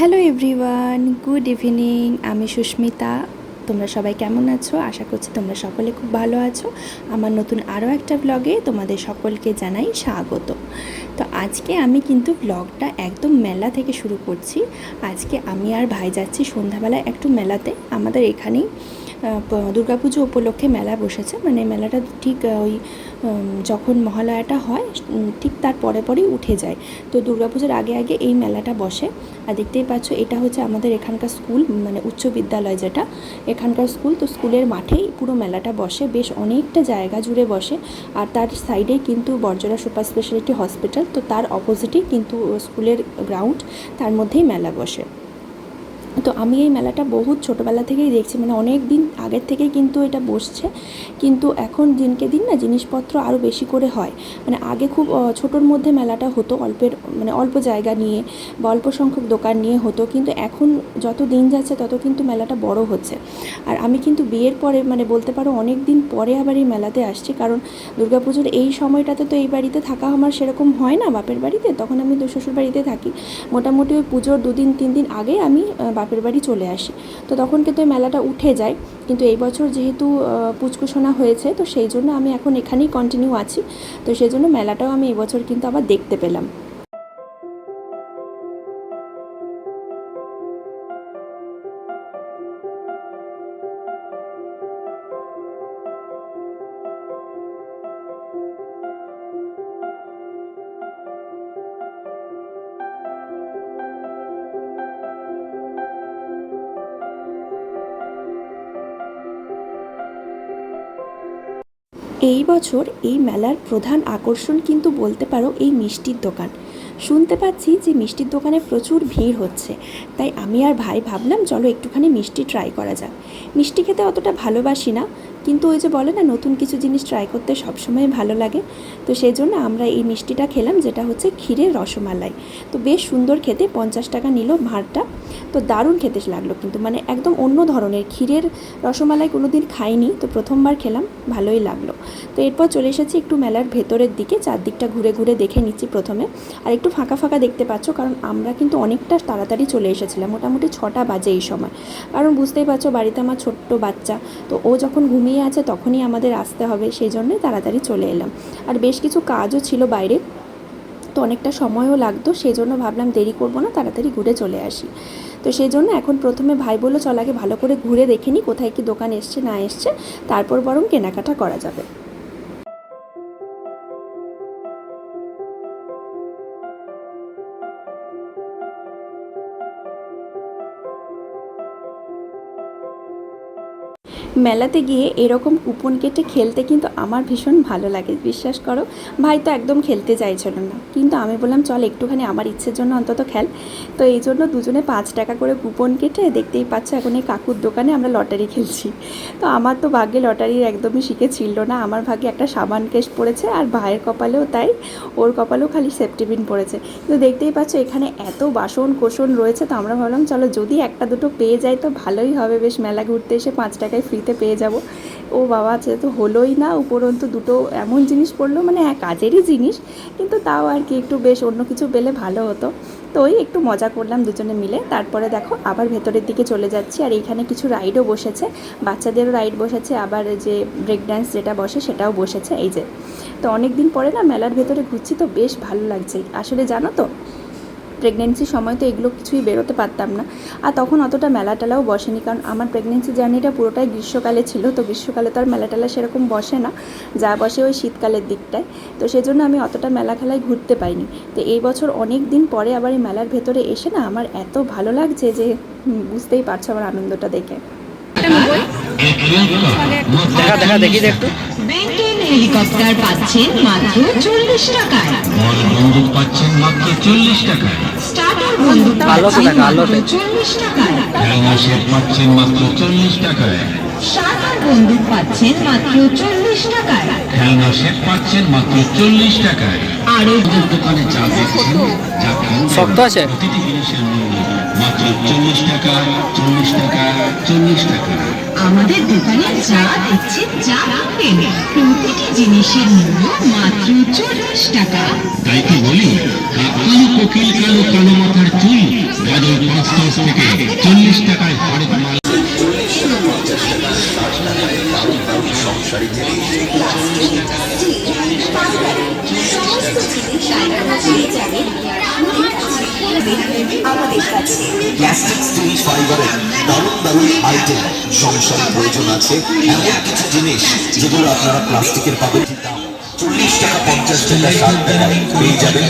Hello everyone good evening আমি সুস্মিতা। তোমরা সবাই কেমন আছো? আশা করছি তোমরা সকলে খুব ভালো আছো। আমার নতুন আরও একটা ব্লগে তোমাদের সকলকে জানাই স্বাগত। তো আজকে আমি কিন্তু ব্লগটা একদম মেলা থেকে শুরু করছি। আজকে আমি আর ভাই যাচ্ছি সন্ধ্যাবেলায় একটু মেলাতে। আমাদের এখানেই দুর্গাপুজো উপলক্ষে মেলা বসেছে। মানে মেলাটা ঠিক ওই যখন মহালয়াটা হয় ঠিক তার পরে পরেই উঠে যায়। তো দুর্গাপুজোর আগে আগে এই মেলাটা বসে। আর দেখতেই পাচ্ছ, এটা হচ্ছে আমাদের এখানকার স্কুল মানে উচ্চ বিদ্যালয় যেটা। এখানকার স্কুল, তো স্কুলের মাঠেই পুরো মেলাটা বসে। বেশ অনেকটা জায়গা জুড়ে বসে। আর তার সাইডেই কিন্তু বর্জরা সুপার স্পেশালিটি হসপিটাল, তো তার অপোজিটেই কিন্তু স্কুলের গ্রাউন্ড, তার মধ্যেই মেলা বসে। তো আমি এই মেলাটা বহুত ছোটোবেলা থেকেই দেখছি মানে অনেক দিন আগের থেকেই কিন্তু এটা বসছে। কিন্তু এখন দিনকে দিন না জিনিসপত্র আরও বেশি করে হয়। মানে আগে খুব ছোটোর মধ্যে মেলাটা হতো অল্পের মানে অল্প জায়গা নিয়ে বা অল্প সংখ্যক দোকান নিয়ে হতো। কিন্তু এখন যত দিন যাচ্ছে তত কিন্তু মেলাটা বড় হচ্ছে। আর আমি কিন্তু বিয়ের পরে মানে বলতে পারো অনেক দিন পরে আবার এই মেলাতে আসছি। কারণ দুর্গাপুজোর এই সময়টাতে তো এই বাড়িতে থাকা আমার সেরকম হয় না বাপের বাড়িতে। তখন আমি শ্বশুর বাড়িতে থাকি। মোটামুটি ওই পুজোর দুদিন তিন দিন আগে আমি বাপের বাড়ি চলে আসি। তো তখন কিন্তু এই মেলাটা উঠে যায়। কিন্তু এই বছর যেহেতু পুচকুশোনা হয়েছে, তো সেই জন্য আমি এখন এখানেই কন্টিনিউ আছি। তো সেই জন্য মেলাটাও আমি এবছর কিন্তু আবার দেখতে পেলাম। এই বছর এই মেলার প্রধান আকর্ষণ কিন্তু বলতে পারো এই মিষ্টির দোকান। শুনতে পাচ্ছি যে মিষ্টির দোকানে প্রচুর ভিড় হচ্ছে, তাই আমি আর ভাই ভাবলাম চলো একটুখানি মিষ্টি ট্রাই করা যাক। মিষ্টি খেতে অতটা ভালোবাসি না কিন্তু ওই যে বলে না, নতুন কিছু জিনিস ট্রাই করতে সবসময় ভালো লাগে। তো সেই জন্য আমরা এই মিষ্টিটা খেলাম, যেটা হচ্ছে ক্ষীরের রসমালাই। তো বেশ সুন্দর খেতে, পঞ্চাশ টাকা নিল ভাঁড়টা তো দারুণ খেতে লাগল কিন্তু মানে একদম অন্য ধরনের। ক্ষীরের রসমালাই কোনো দিন খাইনি, তো প্রথমবার খেলাম, ভালোই লাগল। তো এরপর চলে এসেছি একটু মেলার ভেতরের দিকে, চারদিকটা ঘুরে ঘুরে দেখে নিচ্ছি প্রথমে। আর একটু ফাঁকা ফাঁকা দেখতে পাচ্ছ, কারণ আমরা কিন্তু অনেকটা তাড়াতাড়ি চলে এসেছিলাম, মোটামুটি ছটা বাজে এই সময়। কারণ বুঝতেই পারছ, বাড়িতে আমার ছোট্ট বাচ্চা, তো ও যখন ঘুমিয়ে আছে, তখনই আমাদের আসতে হবে। সেই জন্যই তাড়াতাড়ি চলে এলাম। আর বেশ কিছু কাজও ছিল বাইরে। তো অনেকটা সময়ও লাগতো, সেই জন্য ভাবলাম দেরি করব না, তাড়াতাড়ি ঘুরে চলে আসি। তো সেই জন্য এখন প্রথমে ভাই বলল চলাকে ভালো করে ঘুরে দেখে কোথায় কি দোকান এসছে না এসছে, তারপর বরং কেনাকাটা করা যাবে। মেলাতে গিয়ে এরকম কুপন কেটে খেলতে কিন্তু আমার ভীষণ ভালো লাগে, বিশ্বাস করো। ভাই তো একদম খেলতে চাইছিল না। কিন্তু আমি বললাম, চল একটুখানি আমার ইচ্ছের জন্য অন্তত খেল। তো এই জন্য দুজনে পাঁচ টাকা করে কুপন কেটে দেখতেই পাচ্ছ এখন এই কাকুর দোকানে আমরা লটারি খেলছি। তো আমার তো ভাগ্যে লটারির একদমই শিখে ছিল না। আমার ভাগ্যে একটা সাবান কেস পড়েছে আর ভাইয়ের কপালেও তাই, ওর কপালেও খালি সেফটিবিন পড়েছে। কিন্তু দেখতেই পাচ্ছ এখানে এত বাসন কোষণ রয়েছে, তো আমরা ভাবলাম, চলো যদি একটা দুটো পেয়ে যাই তো ভালোই হবে। বেশ মেলা ঘুরতে এসে পাঁচ টাকায় ফ্রিতে পেয়ে যাব। ও বাবা সে তো হলোই না, উপরন্তু দুটো এমন জিনিস পড়ল মানে হ্যাঁ কাজেরই জিনিস, কিন্তু তাও আর কি একটু বেশ অন্য কিছু পেলে ভালো হতো। তো ওই একটু মজা করলাম দুজনে মিলে। তারপরে দেখো, আবার ভেতরের দিকে চলে যাচ্ছি, আর এইখানে কিছু রাইডও বসেছে। বাচ্চাদেরও রাইড বসেছে, আবার যে ব্রেক ড্যান্স যেটা বসে সেটাও বসেছে, এই যে। তো অনেক দিন পরে না মেলার ভেতরে ঘুরছি, তো বেশ ভালো লাগছে। আসলে জানো তো প্রেগনেন্সির সময় তো এগুলো কিছুই বেরোতে পারতাম না। আর তখন অতটা মেলা টেলাও বসেনি কারণ আমার প্রেগনেন্সি জার্নিটা পুরোটাই গ্রীষ্মকালে ছিল তো গ্রীষ্মকালে তো আর মেলা টেলা সেরকম বসে না যা বসে ওই শীতকালের দিকটায়। তো সেজন্য আমি অতটা মেলা খেলায় ঘুরতে পাইনি তো এই বছর অনেক দিন পরে আবার এই মেলার ভেতরে এসে না আমার এত ভালো লাগছে যে বুঝতেই পারছ আমার আনন্দটা দেখে। দেখা দেখা দেখি একটু। হেলিকপ্টার পাচ্ছেন মাত্র চল্লিশ টাকায়। বন্দুক পাচ্ছেন মাত্র চল্লিশ টাকায়। স্টার্টার বন্দুক পাচ্ছেন মাত্র চল্লিশ টাকায়। পাচ্ছেন মাত্র চল্লিশ টাকায়। শার্ট বন্দুক পাচ্ছেন মাত্র চল্লিশ টাকায়। খেলনা সেট পাচ্ছেন মাত্র চল্লিশ টাকায়। আরও দোকানে যা দেখছেন যা শক্ত আছে? প্রতিটি জিনিসের মূল্য মাত্র চল্লিশ টাকা চল্লিশ টাকা চল্লিশ টাকা আমাদের দোকানে যা দেখছেন যা পাবেন প্রতিটি জিনিসের মূল্য মাত্র চল্লিশ টাকা। তাই তো বলি? কালো কোকিল, কালো কালো মাথার চুল গাজর পাঁচ থেকে চল্লিশ টাকায় হরেক মাল। সংসারে প্রয়োজন আছে। এমন কিছু জিনিস যেগুলো আপনারা প্লাস্টিকের পাবেন দাম চল্লিশ টাকা পঞ্চাশ টাকা ষাট টাকায় পেয়ে যাবেন।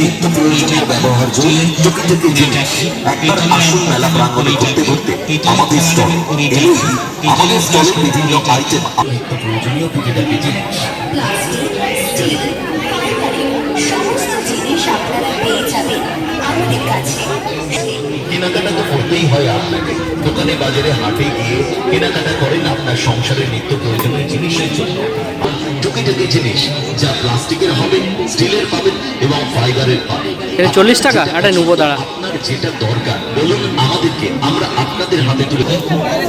নিত্য প্রয়োজনীয় ব্যবহার্য টুকি টুকি জিনিস। আপনার আসল মেলা প্রাঙ্গণে ঘুরতে ঘুরতে আমাদের স্টল এলেই আমাদের স্টলের বিভিন্ন আইটেম প্রয়োজনীয় টুকি টুকি জিনিস। সমস্ত জিনিস আপনারা পেয়ে যাবেন আমাদের কাছে। কেনাকাটা তো করতেই হয় আপনাকে। দোকানে বাজারে হাটে গিয়ে কেনাকাটা করেন আপনার সংসারের নিত্য প্রয়োজনীয় জিনিসের জন্য। জিনিস যা প্লাস্টিকের হবে স্টিলের পাবেন এবং ফাইবারের পাবেন চল্লিশ টাকা? একটা নেব দাঁড়া। আপনার যেটা দরকার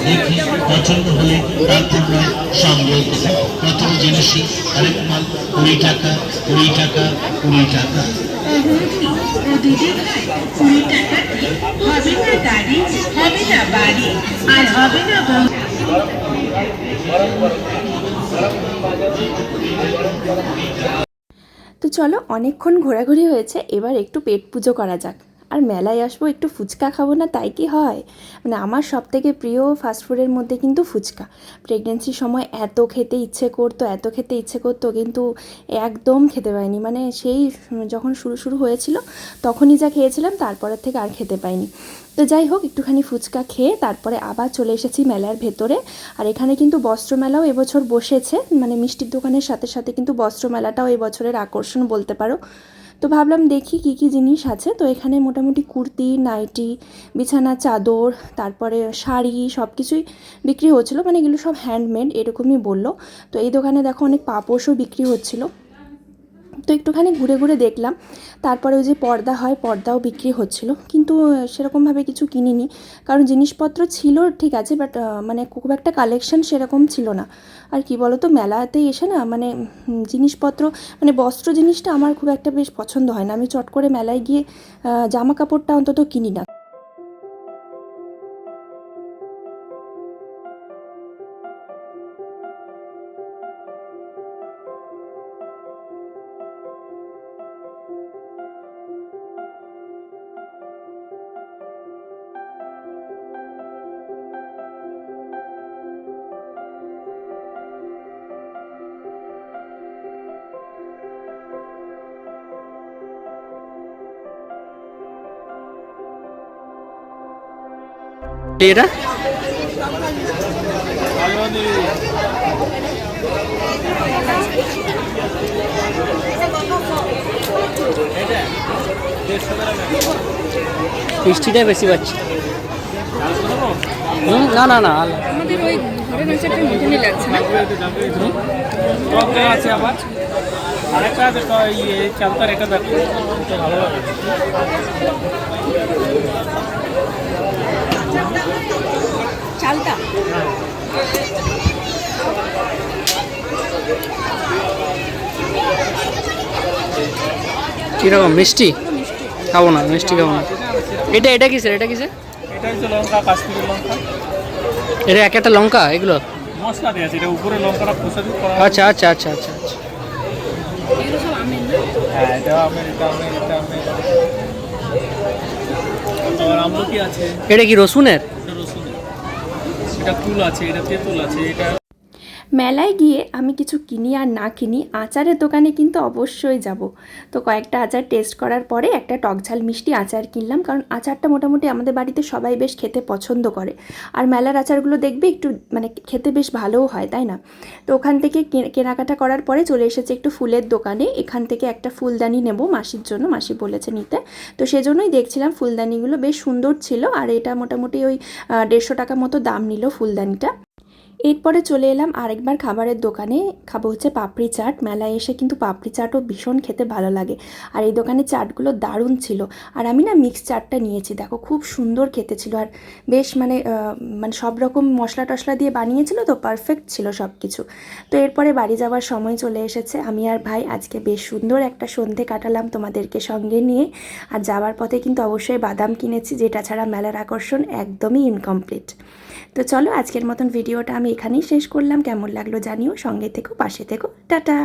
দেখি, পছন্দ হলে সংগ্রহ প্রথম জিনিসই। আরেক মাল, কুড়ি টাকা কুড়ি টাকা কুড়ি টাকা। তো চলো, অনেকক্ষণ ঘোরাঘুরি হয়েছে, এবার একটু পেট পুজো করা যাক। আর মেলায় আসব, একটু ফুচকা খাব না তাই কি হয়? মানে আমার সব থেকে প্রিয় ফাস্টফুডের মধ্যে কিন্তু ফুচকা। প্রেগনেন্সির সময় এত খেতে ইচ্ছে করতো, এত খেতে ইচ্ছে করতো কিন্তু একদম খেতে পাইনি মানে সেই যখন শুরু শুরু হয়েছিল, তখনই যা খেয়েছিলাম তারপরের থেকে আর খেতে পাইনি তো যাই হোক, একটুখানি ফুচকা খেয়ে তারপরে আবার চলে এসেছি মেলার ভেতরে। আর এখানে কিন্তু বস্ত্র মেলাও এবছর বসেছে। মানে মিষ্টির দোকানের সাথে সাথে কিন্তু বস্ত্র মেলাটাও এবছরের আকর্ষণ বলতে পারো। তো ভাবলাম দেখি কি কি জিনিস আছে। তো এখানে মোটামুটি কুর্তি, নাইটি, বিছানা, চাদর, তারপরে শাড়ি সব কিছুই বিক্রি হচ্ছিল। মানে এগুলো সব হ্যান্ডমেড এরকমই বলল। তো এই দোকানে দেখো অনেক পাপোশও বিক্রি হচ্ছিল। তো একটুখানি ঘুরে ঘুরে দেখলাম। তারপরে ওই যে পর্দা হয়, পর্দাও বিক্রি হচ্ছিল। কিন্তু সেরকমভাবে কিছু কিনিনি। কারণ জিনিসপত্র ছিল, ঠিক আছে বাট মানে খুব একটা কালেকশন সেরকম ছিল না। আর কি বলো তো মেলাতে এসে না মানে জিনিসপত্র মানে বস্ত্র জিনিসটা আমার খুব একটা বেশ পছন্দ হয় না। আমি চট করে মেলায় গিয়ে জামা কাপড়টা অন্তত কিনি না। এটা? মিষ্টিটাই বেশি পাচ্ছি। হুম না না না দেওয়া আছে আবার আরেকটা আছে ইয়ে চালতার এটা দেখো। ভালো লাগে কীরকম মিষ্টি? খাব না মিষ্টি খাব না। এটা এটা কিসের এটা কিসের? এটা হচ্ছে লঙ্কা কাশ্মীরি লঙ্কা। এটা এক একটা লঙ্কা এগুলো? মশলা দেওয়া আছে এটা উপরে লঙ্কাটা প্রসারিত করা আচ্ছা আচ্ছা আচ্ছা আচ্ছা আচ্ছা। হ্যাঁ এটা আমের এটা আমের এটা আমের আবার আমলকি আছে। এটা কি রসুনের? এটা রসুন এটা ফুল আছে এটা তেঁতুল আছে এটা মেলায় গিয়ে আমি কিছু কিনি আর না কিনি, আচারের দোকানে কিন্তু অবশ্যই যাব। তো কয়েকটা আচার টেস্ট করার পরে একটা টকঝাল মিষ্টি আচার কিনলাম, কারণ আচারটা মোটামুটি আমাদের বাড়িতে সবাই বেশ খেতে পছন্দ করে। আর মেলার আচারগুলো দেখবে একটু মানে খেতে বেশ ভালোও হয়, তাই না? তো ওখান থেকে কেনাকাটা করার পরে চলে এসেছে একটু ফুলের দোকানে। এখান থেকে একটা ফুলদানি নেব মাসির জন্য, মাসি বলেছে নিতে। তো সেজন্যই দেখছিলাম ফুলদানিগুলো বেশ সুন্দর ছিল, আর এটা মোটামুটি ওই দেড়শো টাকা মতো দাম নিল ফুলদানিটা। এরপরে চলে এলাম আরেকবার খাবারের দোকানে। খাব হচ্ছে পাপড়ি চাট। মেলায় এসে কিন্তু পাপড়ি চাটও ভীষণ খেতে ভালো লাগে। আর এই দোকানের চাটগুলো দারুণ ছিল। আর আমি না মিক্স চাটটা নিয়েছি। দেখো খুব সুন্দর খেতে ছিল। আর বেশ মানে মানে সব রকম মশলা টশলা দিয়ে বানিয়েছিল তো পারফেক্ট ছিল সব কিছু তো এরপরে বাড়ি যাওয়ার সময় চলে এসেছে। আমি আর ভাই আজকে বেশ সুন্দর একটা সন্ধে কাটালাম তোমাদেরকে সঙ্গে নিয়ে। আর যাওয়ার পথে কিন্তু অবশ্যই বাদাম কিনেছি, যেটা ছাড়া মেলার আকর্ষণ একদমই ইনকমপ্লিট তো চলো আজকের মতন ভিডিওটা আমি এখানেই শেষ করলাম। কেমন লাগল জানিও। সঙ্গে থেকো, পাশে থেকো। টাটা!